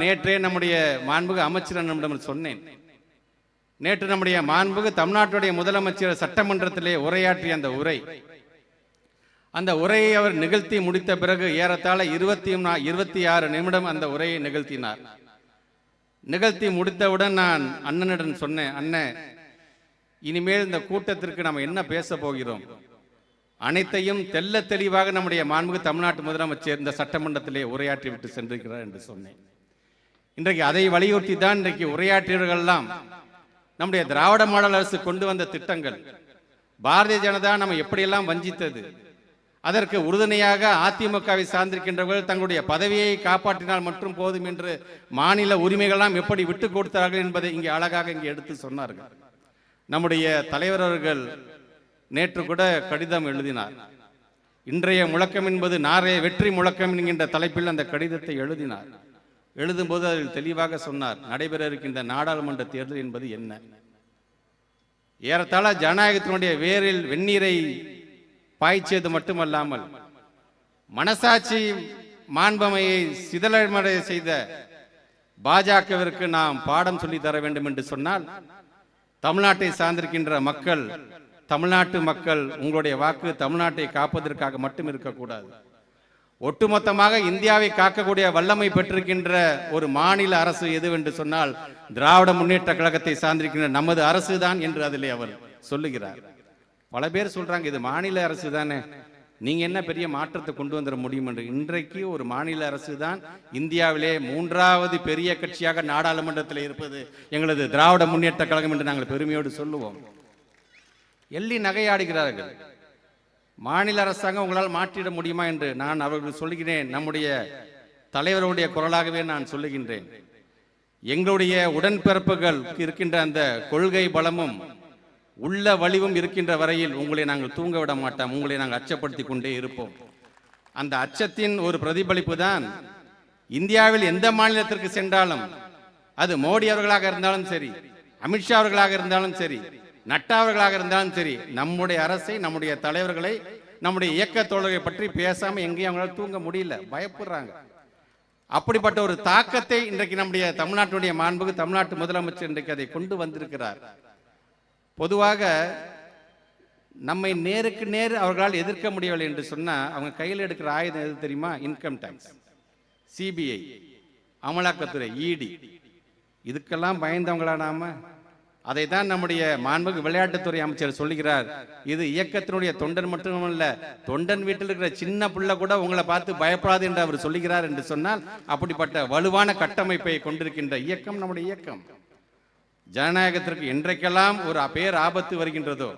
நேற்றே நம்முடைய மாண்புகு அமைச்சர் நம்மிடம் சொன்னேன். நேற்று நம்முடைய மாண்புகு தமிழ்நாட்டுடைய முதலமைச்சர் சட்டமன்றத்திலே உரையாற்றிய அந்த உரை. அந்த உரையை அவர் நிகழ்த்தி முடித்த பிறகு ஏறத்தாழ இருபத்தி இருபத்தி ஆறு நிமிடம் அந்த உரையை நிகழ்த்தினார். நிகழ்த்தி முடித்தவுடன் நான் அண்ணனிடம் சொன்னேன் அண்ணன் இனிமேல் இந்த கூட்டத்திற்கு நாம் என்ன பேச போகிறோம்? அனைத்தையும் தெல்ல தெளிவாக நம்முடைய மாண்புகு தமிழ்நாட்டு முதலமைச்சர் இந்த சட்டமன்றத்திலே உரையாற்றி விட்டு சென்றிருக்கிறார் என்று சொன்னேன். இன்றைக்கு அதை வலியுறுத்தி தான் இன்றைக்கு உரையாற்றியவர்கள்லாம் நம்முடைய திராவிட மாடல் அரசு கொண்டு வந்த திட்டங்கள். பாரதிய ஜனதா நம்ம எப்படியெல்லாம் வஞ்சித்தது? அதற்கு உறுதுணையாக அதிமுகவை சார்ந்திருக்கின்றவர்கள் தங்களுடைய பதவியை காப்பாற்றினால் மட்டும் போதும் என்று மாநில உரிமைகள்லாம் எப்படி விட்டு கொடுத்தார்கள் என்பதை இங்கே அழகாக இங்கே எடுத்து சொன்னார்கள். நம்முடைய தலைவர் அவர்கள் நேற்று கூட கடிதம் எழுதினார். இன்றைய முழக்கம் என்பது நாரே வெற்றி முழக்கம் என்கின்ற தலைப்பில் அந்த கடிதத்தை எழுதினார். எழுதும்போது அதில் தெளிவாக சொன்னார் நடைபெற இருக்கின்ற நாடாளுமன்ற தேர்தல் என்பது என்ன? ஏறத்தாழ ஜனநாயகத்தினுடைய வேரில் வெந்நீரை பாய்ச்சியது மட்டுமல்லாமல் மனசாட்சி மாண்பமையை சிதலமடைய செய்த பாஜகவிற்கு நாம் பாடம் சொல்லி தர வேண்டும் என்று சொன்னால் தமிழ்நாட்டை சார்ந்திருக்கின்ற மக்கள் தமிழ்நாட்டு மக்கள் உங்களுடைய வாக்கு தமிழ்நாட்டை காப்பதற்காக மட்டும் இருக்கக்கூடாது. ஒட்டுமொத்தமாக இந்தியாவை காக்கக்கூடிய வல்லமை பெற்றிருக்கின்ற ஒரு மாநில அரசு எதுவென்று சொன்னால் திராவிட முன்னேற்ற கழகத்தை சார்ந்திருக்கின்ற நமது அரசு தான் என்று அதிலே அவர் சொல்லுகிறார். பல பேர் சொல்றாங்க இது மாநில அரசு தானே. நீங்க என்ன பெரிய மாற்றத்தை கொண்டு வந்துட முடியும் என்று? இன்றைக்கு ஒரு மாநில அரசு தான் இந்தியாவிலே மூன்றாவது பெரிய கட்சியாக நாடாளுமன்றத்தில் இருப்பது எங்களது திராவிட முன்னேற்ற கழகம் என்று நாங்கள் பெருமையோடு சொல்லுவோம். எள்ளி நகையாடுகிறார்கள். மாநில அரசாங்கம் உங்களால் மாற்றிட முடியுமா என்று நான் அவர்கள் சொல்லுகிறேன். நம்முடைய தலைவருடைய குரலாகவே நான் சொல்லுகின்றேன். எங்களுடைய உடன்பிறப்புகள் இருக்கின்ற அந்த கொள்கை பலமும் உள்ள வலிவும் இருக்கின்ற வரையில் உங்களை நாங்கள் தூங்க விட மாட்டோம். உங்களை நாங்கள் அச்சப்படுத்தி கொண்டே இருப்போம். அந்த அச்சத்தின் ஒரு பிரதிபலிப்பு தான் இந்தியாவில் எந்த மாநிலத்திற்கு சென்றாலும் அது மோடி அவர்களாக இருந்தாலும் சரி அமித்ஷா அவர்களாக இருந்தாலும் சரி நட்டாவர்களாக இருந்தாலும் சரி நம்முடைய அரசை நம்முடைய தலைவர்களை நம்முடைய இயக்க தோழர்களை பற்றி பேசாம எங்கேயும் அவங்களால தூங்க முடியல. பயப்படுறாங்க. அப்படிப்பட்ட ஒரு தாக்கத்தை இன்றைக்கு நம்முடைய தமிழ்நாட்டுடைய மாண்புக்கு தமிழ்நாட்டு முதலமைச்சர் இன்றைக்கு அதை கொண்டு வந்திருக்கிறார். பொதுவாக நம்மை நேருக்கு நேர் அவர்களால் எதிர்க்க முடியவில்லை என்று சொன்னால் அவங்க கையில் எடுக்கிற ஆயுதம் எது தெரியுமா? இன்கம் டேக்ஸ் சிபிஐ அமலாக்கத்துறை இடி இதுக்கெல்லாம் பயந்தவங்களா நாம? அதை தான் நம்முடைய மாண்புக்கு விளையாட்டுத்துறை அமைச்சர் சொல்லுகிறார். இது இயக்கத்தினுடைய தொண்டன் மட்டுமல்ல தொண்டன் வீட்டில் இருக்கிற சின்ன பிள்ளை கூட உங்களை பார்த்து பயப்படாது என்று அவர் சொல்லுகிறார் என்று சொன்னால் அப்படிப்பட்ட வலுவான கட்டமைப்பை கொண்டிருக்கின்ற இயக்கம் நம்முடைய இயக்கம். ஜனநாயகத்திற்கு என்றைக்கெல்லாம் ஒரு பேர் ஆபத்து வருகின்றதோ?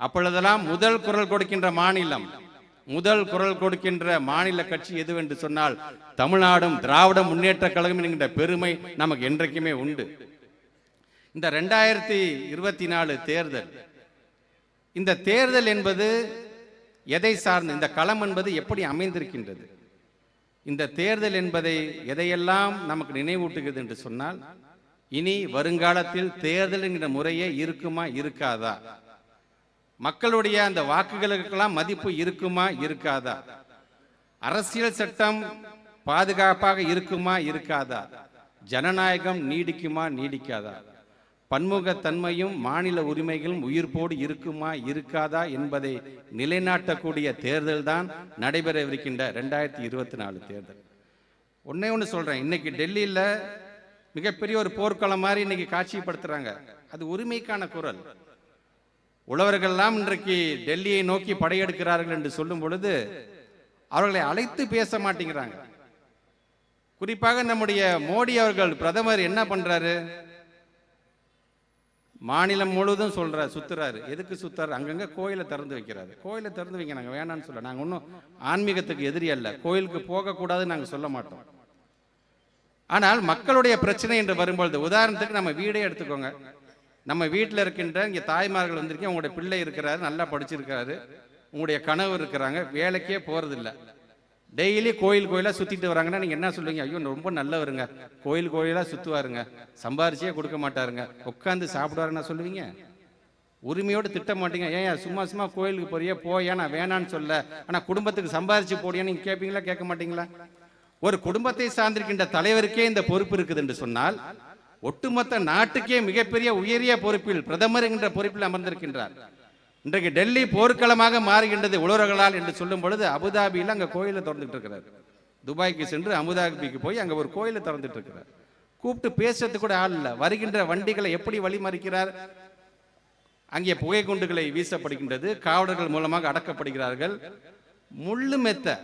அப்பொழுதெல்லாம் முதல் குரல் கொடுக்கின்ற மாநிலம் முதல் குரல் கொடுக்கின்ற மாநில கட்சி எதுவென்று சொன்னால் தமிழ்நாடும் திராவிட முன்னேற்ற கழகம் என்கின்ற பெருமை நமக்கு என்றைக்குமே உண்டு. இந்த ரெண்டாயிரத்தி இருபத்தி நாலு தேர்தல். இந்த தேர்தல் என்பது எதை சார்ந்து இந்த களம் என்பது எப்படி அமைந்திருக்கின்றது? இந்த தேர்தல் என்பதை எதையெல்லாம் நமக்கு நினைவூட்டுகிறது என்று சொன்னால் இனி வருங்காலத்தில் தேர்தல் என்கிற முறையே இருக்குமா இருக்காதா? மக்களுடைய அந்த வாக்குகளுக்கெல்லாம் மதிப்பு இருக்குமா இருக்காதா? அரசியல் சட்டம் பாதுகாப்பாக இருக்குமா இருக்காதா? ஜனநாயகம் நீடிக்குமா நீடிக்காதா? பன்முகத்தன்மையும் மாநில உரிமைகளும் உயிர்ப்போடு இருக்குமா இருக்காதா என்பதை நிலைநாட்டக்கூடிய தேர்தல் தான் நடைபெறவிருக்கின்ற ரெண்டாயிரத்தி இருபத்தி நாலு தேர்தல். ஒன்னே ஒன்று சொல்றேன். இன்னைக்கு டெல்லியில் மிகப்பெரிய ஒரு போர்க்களம் மாதிரி இன்னைக்கு காட்சிப்படுத்துறாங்க. அது உரிமைக்கான குரல். உழவர்கள்லாம் இன்றைக்கு டெல்லியை நோக்கி படையெடுக்கிறார்கள் என்று சொல்லும் பொழுது அவர்களை அழைத்து பேச மாட்டேங்கிறாங்க. குறிப்பாக நம்முடைய மோடி அவர்கள் பிரதமர் என்ன பண்றாரு? மாநிலம் முழுவதும் சொல்கிறார் சுற்றுறாரு எதுக்கு சுற்றுறாரு அங்கங்கே கோயிலை திறந்து வைக்கிறாரு. கோயிலை திறந்து வைங்க நாங்கள் வேணாம்னு சொல்ல. நாங்கள் ஒன்றும் ஆன்மீகத்துக்கு எதிரி அல்ல. கோயிலுக்கு போகக்கூடாதுன்னு நாங்கள் சொல்ல மாட்டோம். ஆனால் மக்களுடைய பிரச்சனை என்று வரும்பொழுது உதாரணத்துக்கு நம்ம வீடே எடுத்துக்கோங்க. நம்ம வீட்டில் இருக்கின்ற இங்கே தாய்மார்கள் வந்திருக்கீங்க உங்களுடைய பிள்ளை இருக்கிறாரு நல்லா படிச்சிருக்கிறாரு. உங்களுடைய கனவு இருக்கிறாங்க வேலைக்கே போகிறதில்ல டெய்லி கோயில் கோயிலாக சுற்றிட்டு வராங்கன்னா நீங்கள் என்ன சொல்லுவீங்க? ஐயோ ரொம்ப நல்லவருங்க. கோயில் கோயிலாக சுற்றுவாருங்க சம்பாரிச்சே கொடுக்க மாட்டாருங்க. உட்காந்து சாப்பிடுவாருன்னா சொல்லுவீங்க? உரிமையோடு திட்ட மாட்டீங்க. ஏன் சும்மா சும்மா கோயிலுக்கு போறியே போயா நான் வேணான்னு சொல்ல. ஆனால் குடும்பத்துக்கு சம்பாரிச்சு போடியா நீங்கள் கேட்பீங்களா கேட்க மாட்டீங்களா? ஒரு குடும்பத்தை சார்ந்திருக்கின்ற தலைவருக்கே இந்த பொறுப்பு இருக்குது என்று சொன்னால் ஒட்டுமொத்த நாட்டுக்கே மிகப்பெரிய உயரிய பொறுப்பில் பிரதமர் என்கின்ற பொறுப்பில் அமர்ந்திருக்கின்றார். இன்றைக்கு டெல்லி போர்க்களமாக மாறுகின்றது உழவர்களால் என்று சொல்லும் பொழுது அபுதாபியில் அங்கே கோயிலை திறந்துட்டு இருக்கிறார். துபாய்க்கு சென்று அபுதாபிக்கு போய் அங்கே ஒரு கோயிலை திறந்துட்டு இருக்கிறார். கூப்பிட்டு பேசுறதுக்கு கூட ஆள் இல்லை. வருகின்ற வண்டிகளை எப்படி வழிமறிக்கிறார்? அங்கே புகை குண்டுகளை வீசப்படுகின்றது. காவலர்கள் மூலமாக அடக்கப்படுகிறார்கள். முள்ளு மெத்த.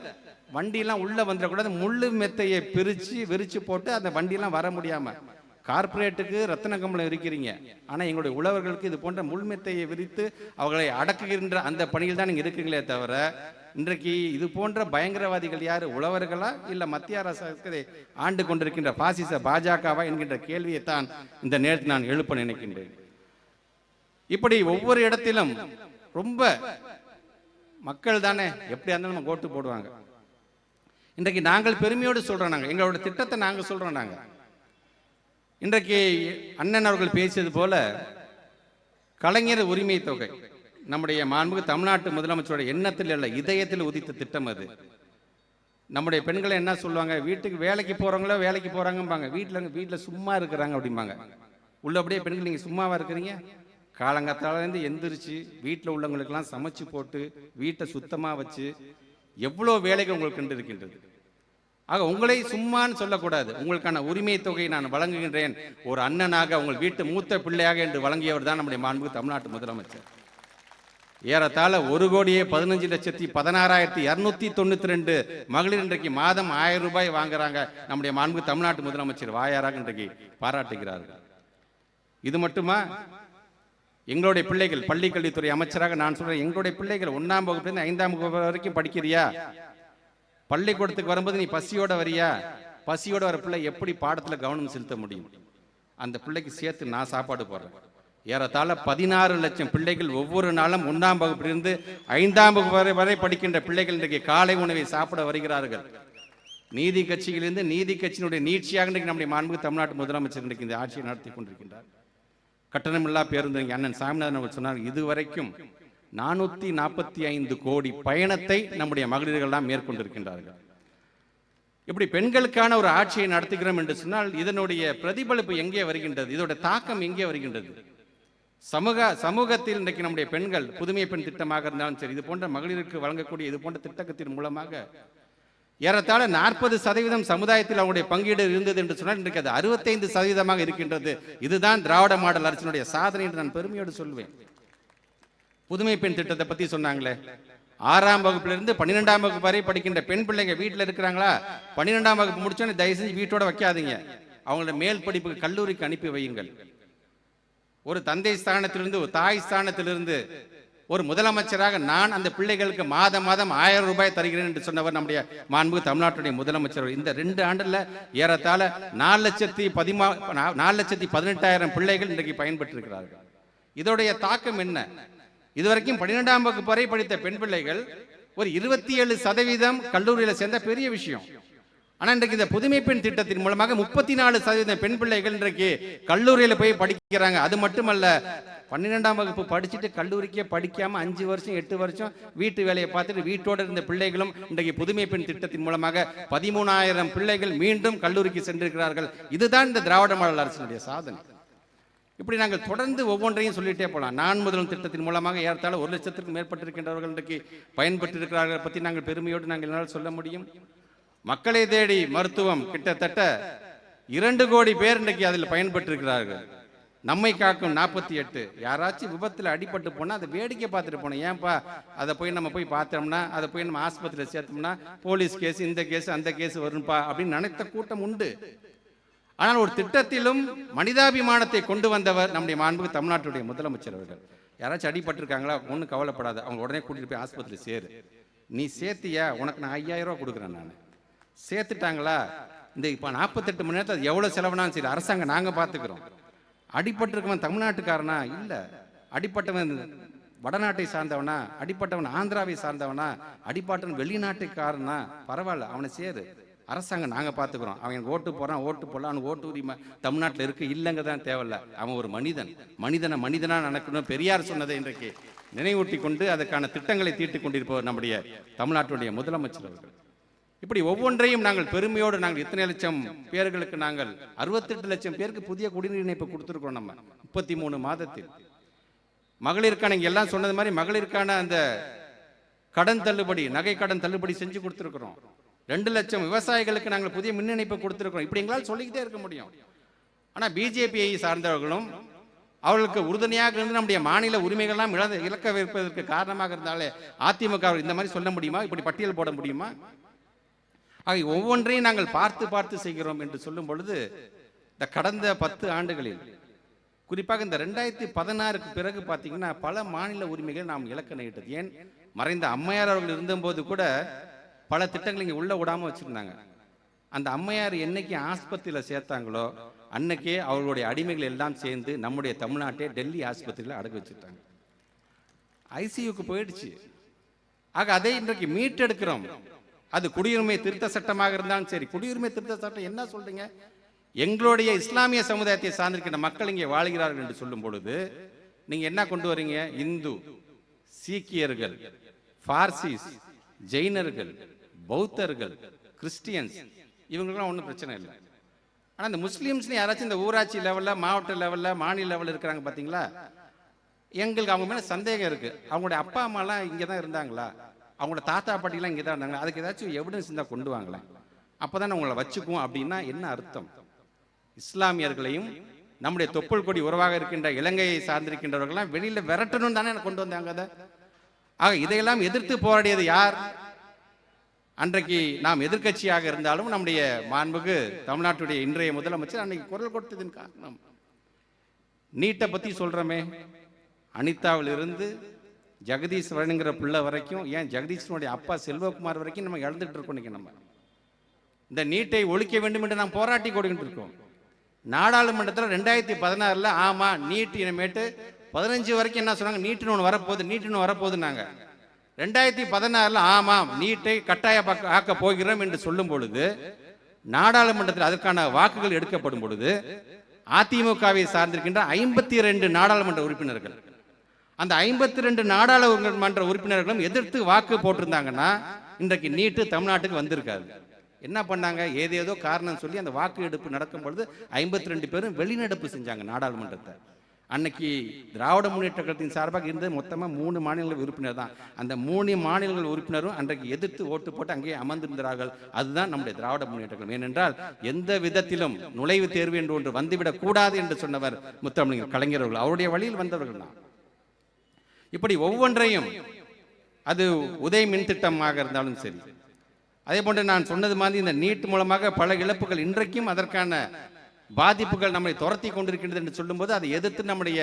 வண்டியெல்லாம் உள்ளே வந்துடக்கூடாது. முள்ளு மெத்தையை பிரித்து விரித்து போட்டு அந்த வண்டியெல்லாம் வர முடியாமல் கார்ப்பரேட்டுக்கு ரத்தன கம்பளம் இருக்கிறீங்க. ஆனால் எங்களுடைய உழவர்களுக்கு இது போன்ற முள்மெத்தையை விரித்து அவர்களை அடக்குகின்ற அந்த பணியில் தான் நீங்கள் இருக்கீங்களே தவிர இன்றைக்கு இது போன்ற பயங்கரவாதிகள் யார்? உழவர்களா? இல்லை மத்திய அரசு ஆண்டு கொண்டிருக்கின்ற பாசிச பாஜகவா என்கின்ற கேள்வியை தான் இந்த நேரத்தில் நான் எழுப்ப நினைக்கின்றேன். இப்படி ஒவ்வொரு இடத்திலும் ரொம்ப மக்கள் தானே எப்படியா இருந்தாலும் நம்ம ஓட்டு போடுவாங்க. இன்றைக்கு நாங்கள் பெருமையோடு சொல்கிறோம் நாங்கள் எங்களோட திட்டத்தை நாங்கள் சொல்கிறோம் நாங்கள் இன்றைக்கு அண்ணன் அவர்கள் பேசியது போல கலைஞர் உரிமை தொகை. நம்முடைய மாண்புக்கு தமிழ்நாட்டு முதலமைச்சரோட எண்ணத்தில் இல்லை இதயத்தில் உதித்த திட்டம் அது. நம்முடைய பெண்களை என்ன சொல்லுவாங்க? வீட்டுக்கு வேலைக்கு போகிறவங்களோ வேலைக்கு போகிறாங்கம்பாங்க வீட்டில் வீட்டில் சும்மா இருக்கிறாங்க அப்படிம்பாங்க. உள்ளபடியே பெண்கள் நீங்கள் சும்மாவாக இருக்கிறீங்க? காலங்காத்தாலேருந்து எந்திரிச்சு வீட்டில் உள்ளவங்களுக்கெல்லாம் சமைச்சு போட்டு வீட்டை சுத்தமாக வச்சு எவ்வளோ வேலைகள் உங்களுக்கு கண்டு இருக்கின்றது? ஆக உங்களை சும்மான்னு சொல்லக்கூடாது. உங்களுக்கான உரிமை தொகையை நான் வழங்குகின்றேன். ஒரு அண்ணனாக உங்கள் வீட்டு மூத்த பிள்ளையாக என்று வழங்கியவர் தான் நம்முடைய மாண்புக்கு தமிழ்நாட்டு முதலமைச்சர். ஏறத்தாழ ஒரு கோடியே பதினஞ்சு லட்சத்தி பதினாறாயிரத்தி இரநூத்தி தொண்ணூத்தி ரெண்டு மகளிர் இன்றைக்கு மாதம் ஆயிரம் ரூபாய் வாங்குறாங்க. நம்முடைய மாண்பு தமிழ்நாட்டு முதலமைச்சர் வாயாராக இன்றைக்கு பாராட்டுகிறார்கள். இது மட்டுமா? எங்களுடைய பிள்ளைகள் பள்ளி கல்வித்துறை அமைச்சராக நான் சொல்றேன். எங்களுடைய பிள்ளைகள் ஒன்றாம் வகுப்புலேருந்து ஐந்தாம் வகுப்பு வரைக்கும் படிக்கிறியா? பள்ளிக்கூடத்துக்கு வரும்போது நீ பசியோட வரியா? பசியோட வர பிள்ளை எப்படி பாடத்துல கவனம் செலுத்த முடியும்? அந்த பிள்ளைக்கு சேர்த்து நான் சாப்பாடு போடுறேன். ஏறத்தாழ பதினாறு லட்சம் பிள்ளைகள் ஒவ்வொரு நாளும் ஒன்றாம் வகுப்பிலிருந்து ஐந்தாம் வகுப்பு வரை வரை படிக்கின்ற பிள்ளைகள் இன்றைக்கு காலை உணவை சாப்பிட வருகிறார்கள். நீதி கட்சியிலிருந்து நீதி கட்சியினுடைய நீட்சியாக இன்றைக்கு நம்முடைய மாண்பு தமிழ்நாட்டு முதலமைச்சர் இன்றைக்கு இந்த ஆட்சியை நடத்தி கொண்டிருக்கின்றார். கட்டணமில்லா பேருந்து அண்ணன் சாமிநாதன் அவர் சொன்னார் இதுவரைக்கும் நானூத்தி நாற்பத்தி ஐந்து கோடி பயணத்தை நம்முடைய மகளிர்கள்லாம் மேற்கொண்டிருக்கின்றார்கள். இப்படி பெண்களுக்கான ஒரு ஆட்சியை நடத்துகிறோம் என்று சொன்னால் இதனுடைய பிரதிபலிப்பு எங்கே வருகின்றது? இதோட தாக்கம் எங்கே வருகின்றது? சமூக சமூகத்தில் இன்றைக்கு நம்முடைய பெண்கள் புதுமை பெண் திட்டமாக இருந்தாலும் சரி இது போன்ற மகளிருக்கு வழங்கக்கூடிய இது போன்ற திட்டத்தின் மூலமாக ஏறத்தாழ நாற்பது சதவீதம் சமுதாயத்தில் அவங்களுடைய பங்கீடு இருந்தது என்று சொன்னால் இன்றைக்கு அது அறுபத்தைந்து சதவீதமாக இருக்கின்றது. இதுதான் திராவிட மாடல் அரசினுடைய சாதனை என்று நான் பெருமையோடு சொல்வேன். புதுமை பெண் திட்டத்தை பத்தி சொன்னாங்களே. ஆறாம் வகுப்புல இருந்து பன்னிரெண்டாம் வகுப்பு வரை படிக்கின்ற பெண் பிள்ளைங்க வீட்டில் இருக்கிறாங்களா? பன்னிரெண்டாம் வகுப்பு முடிச்சோன்னு தயவு செஞ்சு வீட்டோட வைக்காதீங்க. அவங்களோட மேல் படிப்புக்கு கல்லூரிக்கு அனுப்பி வையுங்கள். ஒரு தந்தை ஸ்தானத்திலிருந்து ஒரு தாய் ஸ்தானத்திலிருந்து ஒரு முதலமைச்சராக நான் அந்த பிள்ளைகளுக்கு மாதம் மாதம் ஆயிரம் ரூபாய் தருகிறேன் என்று சொன்னவர் நம்முடைய மாண்பு தமிழ்நாட்டுடைய முதலமைச்சர் இந்த ரெண்டு ஆண்டுல ஏறத்தாழ நாலு லட்சத்தி பதிமா நாலு லட்சத்தி பதினெட்டாயிரம் பிள்ளைகள் இன்றைக்கு பயன்பெற்றிருக்கிறார்கள். இதோடைய தாக்கம் என்ன? இதுவரைக்கும் பன்னிரெண்டாம் வகுப்பு வரை படித்த பெண் பிள்ளைகள் ஒரு இருபத்தி ஏழு சதவீதம் கல்லூரியில் சேர்ந்த பெரிய விஷயம். ஆனால் இன்றைக்கு இந்த புதுமை பெண் திட்டத்தின் மூலமாக முப்பத்தி நாலு சதவீதம் பெண் பிள்ளைகள் இன்றைக்கு கல்லூரியில போய் படிக்கிறாங்க. அது மட்டுமல்ல பன்னிரெண்டாம் வகுப்பு படிச்சுட்டு கல்லூரிக்கே படிக்காம அஞ்சு வருஷம் எட்டு வருஷம் வீட்டு வேலையை பார்த்துட்டு வீட்டோடு இருந்த பிள்ளைகளும் இன்றைக்கு புதுமை பெண் திட்டத்தின் மூலமாக பதிமூணாயிரம் பிள்ளைகள் மீண்டும் கல்லூரிக்கு சென்றிருக்கிறார்கள். இதுதான் இந்த திராவிட மாடல் அரசினுடைய சாதனை. இப்படி நாங்கள் தொடர்ந்து ஒவ்வொன்றையும் சொல்லிட்டே போகலாம். நான் முதலும் திட்டத்தின் மூலமாக ஏறத்தாழ ஒரு லட்சத்திற்கும் மேற்பட்டிருக்கின்றவர்கள் இன்றைக்கு பயன்பெற்றிருக்கிறார்கள் பற்றி நாங்கள் பெருமையோடு நாங்கள் என்னால் சொல்ல முடியும். மக்களை தேடி மருத்துவம் கிட்டத்தட்ட இரண்டு கோடி பேர் இன்றைக்கு அதில் பயன்பெற்றிருக்கிறார்கள். நம்மை காக்கும் நாற்பத்தி எட்டு. யாராச்சும் விபத்தில் அடிபட்டு போனால் அதை வேடிக்கை பார்த்துட்டு போனோம் ஏன்பா? அதை போய் நம்ம போய் பார்த்தோம்னா அதை போய் நம்ம ஆஸ்பத்திரியில் சேர்த்தோம்னா போலீஸ் கேஸ் இந்த கேஸ் அந்த கேஸ் வரும்பா அப்படின்னு நினைத்த கூட்டம் உண்டு. ஆனால் ஒரு திட்டத்திலும் மனிதாபிமானத்தை கொண்டு வந்தவர் நம்முடைய மாண்பு தமிழ்நாட்டுடைய முதலமைச்சர் அவர்கள். யாராச்சும் அடிபட்டிருக்காங்களா? ஒன்றும் கவலைப்படாத. அவங்க உடனே கூட்டிகிட்டு போய் ஆஸ்பத்திரி சேரு. நீ சேர்த்தியா? உனக்கு நான் ஐயாயிரம் ரூபா கொடுக்குறேன் நான். சேர்த்துட்டாங்களா? இந்த இப்போ நாற்பத்தெட்டு மணி நேரத்தில் அது எவ்வளோ செலவுனாலும் சரி அரசாங்கம் நாங்கள் பார்த்துக்கிறோம் அடிபட்டிருக்கவன் தமிழ்நாட்டுக்காரனா? இல்லை. அடிப்பட்டவன் வடநாட்டை சார்ந்தவனா? அடிப்பட்டவன் ஆந்திராவை சார்ந்தவனா? அடிப்பட்டவன் வெளிநாட்டுக்காரனா? பரவாயில்ல அவனை சேரு. அரசாங்கம் நாங்கள் பார்த்துக்குறோம். அவன் ஓட்டு போகிறான் ஓட்டு போடலாம். அவனுக்கு ஓட்டு உரிமை தமிழ்நாட்டில் இருக்கு இல்லைங்க தான் தேவையில்ல. அவன் ஒரு மனிதன். மனிதனை மனிதனாக நடக்கணும் பெரியார் சொன்னதை இன்றைக்கு நினைவூட்டி கொண்டு அதற்கான திட்டங்களை தீட்டு கொண்டிருப்பவர் நம்முடைய தமிழ்நாட்டுடைய முதலமைச்சர் அவர்கள். இப்படி ஒவ்வொன்றையும் நாங்கள் பெருமையோடு நாங்கள் இத்தனை லட்சம் பேர்களுக்கு நாங்கள் அறுபத்தெட்டு லட்சம் பேருக்கு புதிய குடிநீர் இணைப்பு கொடுத்துருக்கோம் நம்ம. முப்பத்தி மூணு மாதத்தில். மகளிருக்கான இங்கே எல்லாம் சொன்னது மாதிரி மகளிருக்கான அந்த கடன் தள்ளுபடி நகை கடன் தள்ளுபடி செஞ்சு கொடுத்துருக்குறோம். ரெண்டு லட்சம் விவசாயிகளுக்கு நாங்கள் புதிய மின் இணைப்பு கொடுத்துருக்கோம் இப்படி எங்களால் சொல்லிக்கிட்டே இருக்க முடியும். ஆனால் பிஜேபியை சார்ந்தவர்களும் அவர்களுக்கு உறுதுணையாக இருந்து நம்முடைய மாநில உரிமைகள்லாம் இழந்து இழக்க வைப்பதற்கு காரணமாக இருந்தாலே அதிமுக இந்த மாதிரி சொல்ல முடியுமா? இப்படி பட்டியல் போட முடியுமா? ஆகிய ஒவ்வொன்றையும் நாங்கள் பார்த்து பார்த்து செய்கிறோம் என்று சொல்லும் பொழுது இந்த கடந்த பத்து ஆண்டுகளில் குறிப்பாக இந்த ரெண்டாயிரத்தி பதினாறுக்கு பிறகு பார்த்தீங்கன்னா பல மாநில உரிமைகள் நாம் இழக்க நேரிட்டது. ஏன்? மறைந்த அம்மையார் அவர்கள் இருந்தபோது கூட பல திட்டங்களை இங்கே உள்ள விடாமல் வச்சுருந்தாங்க. அந்த அம்மையார் என்னைக்கு ஆஸ்பத்திரியில் சேர்த்தாங்களோ அன்னைக்கே அவர்களுடைய அடிமைகள் எல்லாம் சேர்ந்து நம்முடைய தமிழ்நாட்டை டெல்லி ஆஸ்பத்திரியில் அடகு வச்சுட்டாங்க. ஐசியூக்கு போயிடுச்சு. ஆக அதை இன்றைக்கு மீட்டெடுக்கிறோம். அது குடியுரிமை திருத்த சட்டமாக இருந்தாலும் சரி குடியுரிமை திருத்த சட்டம் என்ன சொல்றீங்க? எங்களுடைய இஸ்லாமிய சமுதாயத்தை சார்ந்திருக்கின்ற மக்கள் இங்கே வாழ்கிறார்கள் என்று சொல்லும் பொழுது நீங்க என்ன கொண்டு வரீங்க? இந்து சீக்கியர்கள் பார்சிஸ் ஜெயினர்கள் பௌத்தர்கள் கிறிஸ்டியன்ஸ் இவங்களுக்குலாம் ஒன்றும் பிரச்சனை இல்லை. ஆனால் இந்த முஸ்லீம்ஸ்னு யாராச்சும் இந்த ஊராட்சி லெவலில் மாவட்ட லெவலில் மாநில லெவலில் இருக்கிறாங்க பார்த்தீங்களா எங்களுக்கு அவங்க மேலே சந்தேகம் இருக்குது அவங்களுடைய அப்பா அம்மாலாம் இங்கே தான் இருந்தாங்களா? அவங்களோட தாத்தா பாட்டிலாம் இங்கே தான் இருந்தாங்க அதுக்கு ஏதாச்சும் எவிடன்ஸ் இருந்தால் கொண்டு வாங்களேன். அப்போ தான் உங்களை வச்சுக்குவோம் அப்படின்னா என்ன அர்த்தம்? இஸ்லாமியர்களையும் நம்முடைய தொப்புள் கொடி உறவாக இருக்கின்ற இலங்கையை சார்ந்திருக்கின்றவர்கள்லாம் வெளியில் விரட்டணும் தானே கொண்டு வந்தாங்க அதை. ஆக இதையெல்லாம் எதிர்த்து போராடியது யார்? அன்றைக்கு நாம் எதிர்க்கட்சியாக இருந்தாலும் நம்முடைய மாண்புக்கு தமிழ்நாட்டுடைய இன்றைய முதலமைச்சர் அன்னைக்கு குரல் கொடுத்ததின் காரணம். நீட்டை பத்தி சொல்கிறோமே அனிதாவிலிருந்து ஜெகதீஸ்வரனுங்கிற பிள்ளை வரைக்கும் ஏன் ஜெகதீஸ்வரனுடைய அப்பா செல்வகுமார் வரைக்கும் நம்ம இழந்துட்டு இருக்கோம் இன்னைக்கு நம்ம. இந்த நீட்டை ஒழிக்க வேண்டும் என்று நாம் போராட்டி கொடுக்கிட்டு இருக்கோம். நாடாளுமன்றத்தில் ரெண்டாயிரத்தி பதினாறுல ஆமா நீட் இனிமேட்டு பதினஞ்சு வரைக்கும் என்ன சொன்னாங்க? நீட்டுன்னு ஒன்று வரப்போகுது நீட்டுன்னு வரப்போகுதுன்னாங்க. ரெண்டாயிரத்தி பதினாறில் ஆமாம் நீட்டை கட்டாய ஆக்க போகிறோம் என்று சொல்லும் பொழுது நாடாளுமன்றத்தில் அதற்கான வாக்குகள் எடுக்கப்படும் பொழுது அதிமுகவை சார்ந்திருக்கின்ற ஐம்பத்தி ரெண்டு நாடாளுமன்ற உறுப்பினர்கள் அந்த ஐம்பத்தி ரெண்டு நாடாளுமன்ற உறுப்பினர்களும் எதிர்த்து வாக்கு போட்டிருந்தாங்கன்னா இன்றைக்கு நீட்டு தமிழ்நாட்டுக்கு வந்திருக்காது. என்ன பண்ணாங்க? ஏதேதோ காரணம் சொல்லி அந்த வாக்கு எடுப்பு நடக்கும் பொழுது ஐம்பத்தி ரெண்டு பேரும் வெளிநடப்பு செஞ்சாங்க நாடாளுமன்றத்தை. அன்னைக்கு திராவிட முன்னேற்ற கழகத்தின் சார்பாக இருந்தது மொத்தமாக மூணு மாநிலங்கள் உறுப்பினர் தான். அந்த மூணு மாநிலங்கள் உறுப்பினரும் அன்றைக்கு எதிர்த்து ஓட்டு போட்டு அங்கேயே அமர்ந்திருந்தார்கள். அதுதான் நம்முடைய திராவிட முன்னேற்ற கழகம். ஏனென்றால் எந்த விதத்திலும் நுழைவுத் தேர்வு என்று ஒன்று வந்துவிடக் கூடாது என்று சொன்னவர் முத்தமிழர் கலைஞர்கள் அவருடைய வழியில் வந்தவர்கள் தான். இப்படி ஒவ்வொன்றையும் அது உதய மின் திட்டமாக இருந்தாலும் சரி. அதே போன்று நான் சொன்னது மாதிரி இந்த நீட் மூலமாக பல இழப்புகள் இன்றைக்கும் அதற்கான பாதிப்புகள் நம்மை துரத்தி கொண்டிருக்கின்றது என்று சொல்லும்போது அதை எதிர்த்து நம்முடைய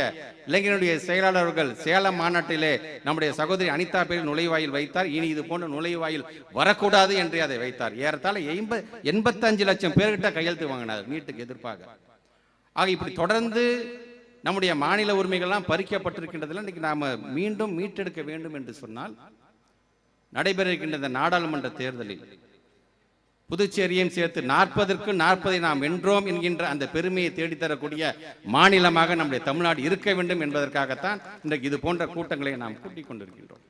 இளைஞனுடைய செயலாளர்கள் சேலம் மாநாட்டிலே நம்முடைய சகோதரி அனிதா பேர் நுழைவாயில் வைத்தார். இனி இது போன்ற நுழைவாயில் வரக்கூடாது என்று அதை வைத்தார். ஏறத்தாழ எண்ப எண்பத்தஞ்சு லட்சம் பேர்கிட்ட கையெழுத்து வாங்கினார் நீட்டுக்கு எதிர்ப்பாக. ஆக இப்படி தொடர்ந்து நம்முடைய மாநில உரிமைகள்லாம் பறிக்கப்பட்டிருக்கின்றதில் இன்னைக்கு நாம மீண்டும் மீட்டெடுக்க வேண்டும் என்று சொன்னால் நடைபெற இருக்கின்ற இந்த நாடாளுமன்ற தேர்தலில் புதுச்சேரியும் சேர்த்து நாற்பதற்கு நாற்பதை நாம் வென்றோம் என்கின்ற அந்த பெருமையை தேடித்தரக்கூடிய மாநிலமாக நம்முடைய தமிழ்நாடு இருக்க வேண்டும் என்பதற்காகத்தான் இன்றைக்கு இது போன்ற கூட்டங்களை நாம் கூட்டிக் கொண்டிருக்கின்றோம்.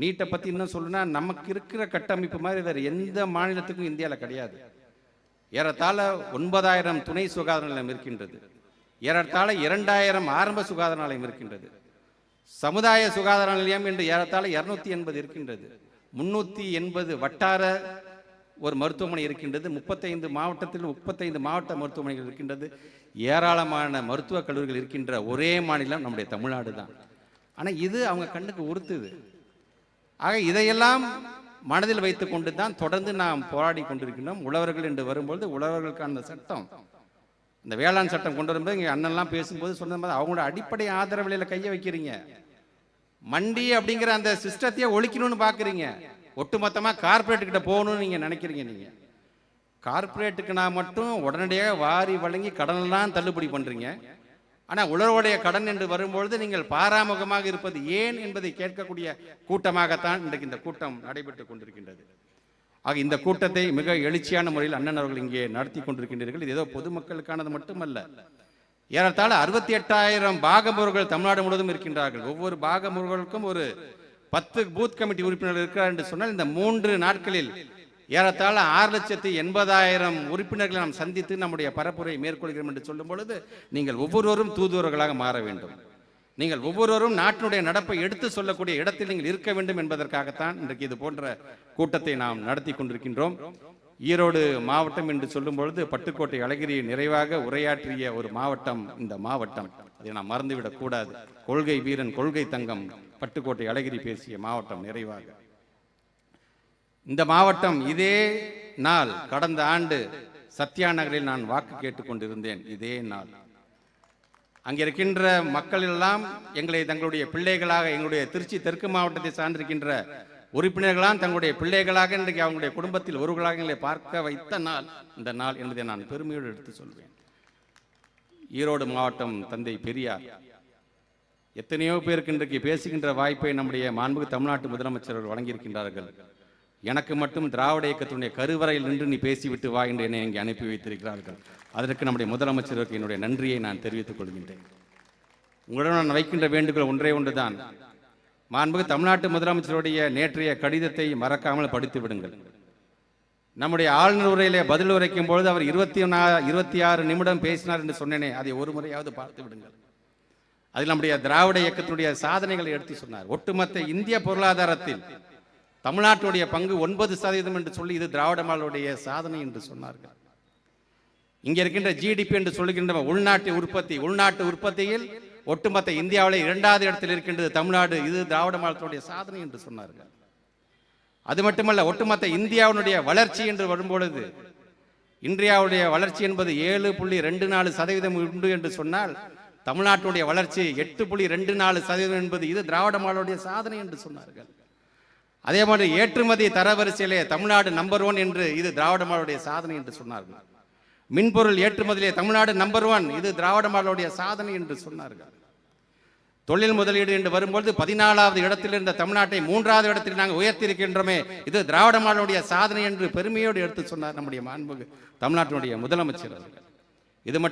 நீட்டை பற்றி இன்னும் சொல்லணும்னா நமக்கு இருக்கிற கட்டமைப்பு மாதிரி வேறு எந்த மாநிலத்துக்கும் இந்தியாவில் கிடையாது. ஏறத்தாழ ஒன்பதாயிரம் துணை சுகாதார நிலையம் இருக்கின்றது. ஏறத்தாழ இரண்டாயிரம் ஆரம்ப சுகாதார நிலையம் இருக்கின்றது. சமுதாய சுகாதார நிலையம் என்று ஏறத்தாழ இரநூத்தி எண்பது இருக்கின்றது. முன்னூத்தி எண்பது வட்டார ஒரு மருத்துவமனை இருக்கின்றது. முப்பத்தைந்து மாவட்டத்தில் முப்பத்தைந்து மாவட்ட மருத்துவமனைகள் இருக்கின்றது. ஏராளமான மருத்துவக் கல்லூரிகள் இருக்கின்ற ஒரே மாநிலம் நம்முடைய தமிழ்நாடு தான். ஆனால் இது அவங்க கண்ணுக்கு உறுத்துது. ஆக இதையெல்லாம் மனதில் வைத்து கொண்டு தான் தொடர்ந்து நாம் போராடி கொண்டிருக்கின்றோம். உழவர்கள் என்று வரும்பொழுது உழவர்களுக்கான சட்டம். இந்த வேளாண் சட்டம் கொண்டு வரும்போது இங்கே அண்ணன்லாம் பேசும்போது சொன்ன மாதிரி அவங்களோட அடிப்படை ஆதரவு கையை வைக்கிறீங்க. மண்டி அப்படிங்கிற அந்த சிஸ்டத்தையே ஒழிக்கணும்னு பார்க்குறீங்க ஒட்டுமொத்தமாக கார்ப்பரேட் கிட்ட போகணும்னு நீங்கள் நினைக்கிறீங்க நீங்கள் கார்ப்பரேட்டுக்கு நான் மட்டும் உடனடியாக வாரி வழங்கி கடனெல்லாம் தள்ளுபடி பண்ணுறீங்க ஆனால் உழவுடைய கடன் என்று வரும்பொழுது நீங்கள் பாராமுகமாக இருப்பது ஏன் என்பதை கேட்கக்கூடிய கூட்டமாகத்தான் இன்றைக்கு இந்த கூட்டம் நடைபெற்று கொண்டிருக்கின்றது. ஆக இந்த கூட்டத்தை மிக எழுச்சியான முறையில் அண்ணன் அவர்கள் இங்கே நடத்தி கொண்டிருக்கின்றீர்கள். இது ஏதோ பொதுமக்களுக்கானது மட்டுமல்ல. ஏறத்தாழ அறுபத்தி எட்டாயிரம் பாகமுருகள் தமிழ்நாடு முழுவதும் இருக்கின்றார்கள். ஒவ்வொரு பாகமுருகளுக்கும் ஒரு பத்து பூத் கமிட்டி உறுப்பினர்கள் இருக்கிறார் என்று சொன்னால் இந்த மூன்று நாட்களில் ஏறத்தாழ ஆறு லட்சத்தி எண்பதாயிரம் உறுப்பினர்களை நாம் சந்தித்து நம்முடைய பரப்புரை மேற்கொள்கிறோம் என்று சொல்லும் பொழுது நீங்கள் ஒவ்வொருவரும் தூதுவர்களாக மாற வேண்டும். நீங்கள் ஒவ்வொருவரும் நாட்டினுடைய நடப்பை எடுத்து சொல்லக்கூடிய இடத்தில் நீங்கள் இருக்க வேண்டும் என்பதற்காகத்தான் இன்றைக்கு இது போன்ற கூட்டத்தை நாம் நடத்தி கொண்டிருக்கின்றோம். ஈரோடு மாவட்டம் என்று சொல்லும் பொழுது பட்டுக்கோட்டை அழகிரி நிறைவாக உரையாற்றிய ஒரு மாவட்டம் இந்த மாவட்டம். அதை நாம் மறந்துவிடக் கூடாது கொள்கை வீரன் கொள்கை தங்கம். பட்டுக்கோட்டை அழகிரி பேசிய மாவட்டம் நிறைவாக. இந்த மாவட்டம் இதே நாள் கடந்த ஆண்டு சத்யா நகரில் நான் வாக்கு கேட்டுக்கொண்டிருந்தேன் இதே நாள். அங்கே இருக்கின்ற மக்கள் எல்லாம் எங்களை தங்களுடைய பிள்ளைகளாக எங்களுடைய திருச்சி தெற்கு மாவட்டத்தை சார்ந்திருக்கின்ற உறுப்பினர்களாம் தங்களுடைய பிள்ளைகளாக இன்றைக்கு அவங்களுடைய குடும்பத்தில் ஒருவர்களாக எங்களை பார்க்க வைத்த நாள் இந்த நாள் என்பதை நான் பெருமையோடு எடுத்து சொல்வேன். ஈரோடு மாவட்டம் தந்தை பெரியார். எத்தனையோ பேருக்கு இன்றைக்கு பேசுகின்ற வாய்ப்பை நம்முடைய மாண்புக்கு தமிழ்நாட்டு முதலமைச்சர்கள் வழங்கியிருக்கின்றார்கள். எனக்கு மட்டும் திராவிட இயக்கத்தினுடைய கருவறையில் நின்று நீ பேசிவிட்டு வா என்று என்னை இங்கே அனுப்பி வைத்திருக்கிறார்கள். அதற்கு நம்முடைய முதலமைச்சருக்கு என்னுடைய நன்றியை நான் தெரிவித்துக் கொள்கின்றேன். உங்களிடம் நான் வைக்கின்ற வேண்டுகோள் ஒன்றே ஒன்றுதான். மாண்புக்கு தமிழ்நாட்டு முதலமைச்சருடைய நேற்றைய கடிதத்தை மறக்காமல் படித்து விடுங்கள் நம்முடைய ஆளுநர் உரையிலே பதில் உரைக்கும் பொழுது அவர் இருபத்தி இருபத்தி ஆறு நிமிடம் பேசினார் என்று சொன்னேனே அதை ஒரு முறையாவது பார்த்து விடுங்கள் அதில் நம்முடைய திராவிட இயக்கத்தினுடைய சாதனைகளை எடுத்து சொன்னார். ஒட்டுமொத்த இந்திய பொருளாதாரத்தில் தமிழ்நாட்டுடைய பங்கு ஒன்பது சதவீதம் என்று சொல்லி இது திராவிட மாடலுடைய சாதனை என்று சொன்னார்கள். இங்கே இருக்கின்ற ஜிடிபி என்று சொல்லுகின்ற உள்நாட்டு உற்பத்தி உள்நாட்டு உற்பத்தியில் ஒட்டுமொத்த இந்தியாவில் இரண்டாவது இடத்தில் இருக்கின்றது தமிழ்நாடு. இது திராவிட மாடலுடைய சாதனை என்று சொன்னார்கள். அது மட்டுமல்ல ஒட்டுமொத்த இந்தியாவினுடைய வளர்ச்சி என்று வரும்பொழுது இந்தியாவுடைய வளர்ச்சி என்பது ஏழு புள்ளி ரெண்டு நாலு சதவீதம் உண்டு என்று சொன்னால் தமிழ்நாட்டினுடைய வளர்ச்சி எட்டு புள்ளி ரெண்டு நாலு சதவீதம் என்பது இது திராவிட மாடலுடைய சாதனை என்று சொன்னார்கள். அதே மாதிரி ஏற்றுமதி தரவரிசையிலே தமிழ்நாடு நம்பர் ஒன் என்று இது திராவிட மாடலுடைய சாதனை என்று சொன்னார்கள். மின்பொருள் ஏற்றுமதியிலே தமிழ்நாடு நம்பர் ஒன் இது திராவிட மாடலுடைய சாதனை என்று சொன்னார்கள். தொழில் முதலீடு என்று வரும்பொழுது பதினாலாவது இடத்தில் இருந்த தமிழ்நாட்டை மூன்றாவது இடத்தில் நாங்கள் உயர்த்தியிருக்கின்றோமே இது திராவிட மாடலுடைய சாதனை என்று பெருமையோடு எடுத்து சொன்னார் நம்முடைய மாண்புகு தமிழ்நாட்டினுடைய முதலமைச்சர் இது மட்டும்